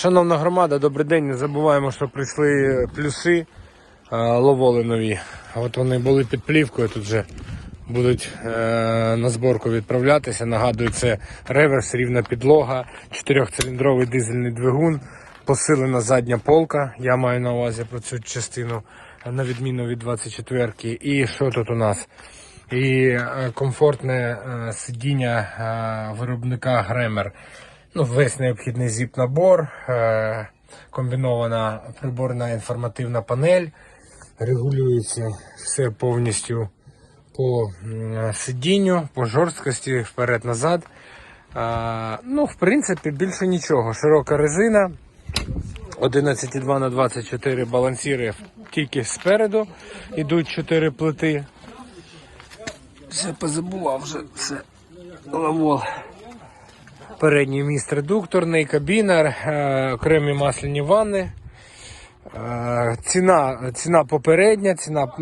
Шановна громада, добрий день. Не забуваємо, що прийшли плюси е, ловоли нові. От вони були під плівкою, тут вже будуть е, на зборку відправлятися. Нагадую, це реверс, рівна підлога, чотирьохциліндровий дизельний двигун, посилена задня полка. Я маю на увазі про цю частину, на відміну від 24-ки. І що тут у нас? І е, комфортне сидіння виробника Гремер. Ну, весь необхідний зіп-набор, е, комбінована приборна інформативна панель, регулюється все повністю по сидінню, по жорсткості, вперед-назад. Е, ну, в принципі, більше нічого. Широка резина, 11,2 на 24 балансіри тільки спереду. Ідуть 4 плити. Все позабував вже, все лавол. Передній міст редукторний, кабіна, е, окремі масляні ванни. Е, ціна, ціна попередня, ціна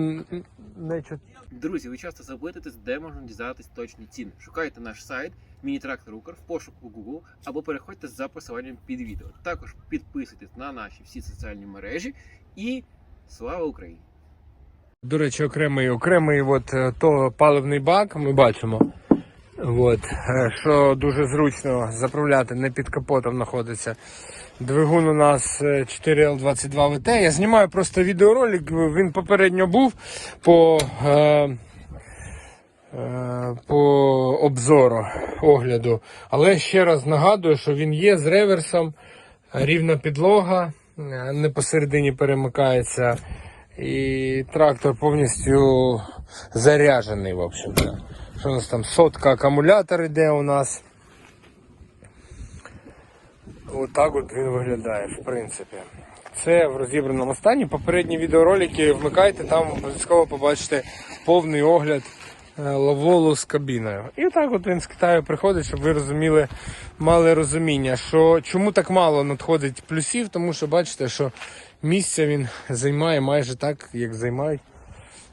не Друзі, ви часто запитуєтесь, де можна дізнатись точні ціни. Шукайте наш сайт Міні-трактор Укр в пошуку Google або переходьте за посиланням під відео. Також підписуйтесь на наші всі соціальні мережі і слава Україні! До речі, окремий, окремий от, е, то паливний бак ми бачимо. От, е, що дуже зручно заправляти, не під капотом знаходиться. Двигун у нас е, 4L22 VT. Я знімаю просто відеоролик, він попередньо був по, е, е, по обзору огляду. Але ще раз нагадую, що він є з реверсом, рівна підлога, е, не посередині перемикається. І трактор повністю заряджений, в общем-то. Що у нас там сотка акумулятор іде у нас. Отак от він виглядає, в принципі. Це в розібраному стані. Попередні відеоролики вмикайте, там обов'язково побачите повний огляд е, лаволу з кабіною. І отак от він з Китаю приходить, щоб ви розуміли, мали розуміння, що чому так мало надходить плюсів, тому що бачите, що місця він займає майже так, як займають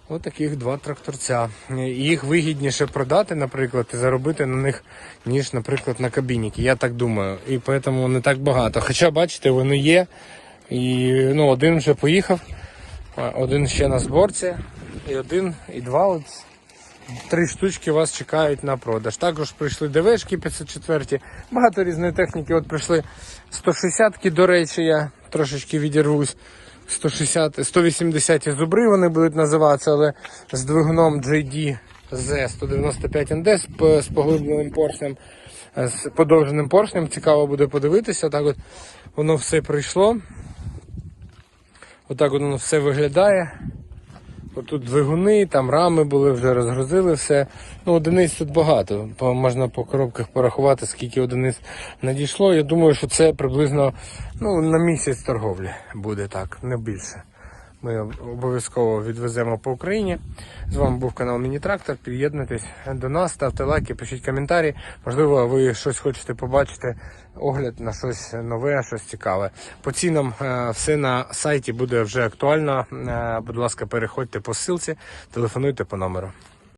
Ось таких два тракторця. Їх вигідніше продати, наприклад, і заробити на них, ніж, наприклад, на кабініки. Я так думаю. І тому не так багато. Хоча, бачите, вони є. І ну, один вже поїхав, один ще на зборці, і один, і два. От, три штучки вас чекають на продаж. Також прийшли ДВшки 504, багато різної техніки. От прийшли 160-ки, до речі, я трошечки відірвусь. 160, 180 зубри вони будуть називатися, але з двигуном JD Z195ND з, поглибленим поршнем, е, з подовженим поршнем. Цікаво буде подивитися. Так от воно все прийшло. Отак от воно все виглядає. Отут двигуни, там рами були, вже розгрузили все. Ну, одиниць тут багато. Можна по коробках порахувати, скільки одиниць надійшло. Я думаю, що це приблизно ну, на місяць торговлі буде так, не більше. Ми обов'язково відвеземо по Україні. З вами був канал Міні-Трактор. Під'єднуйтесь до нас, ставте лайки, пишіть коментарі. Можливо, ви щось хочете побачити, огляд на щось нове, щось цікаве. По цінам е, все на сайті буде вже актуально. Е, Будь ласка, переходьте по ссылці, телефонуйте по номеру.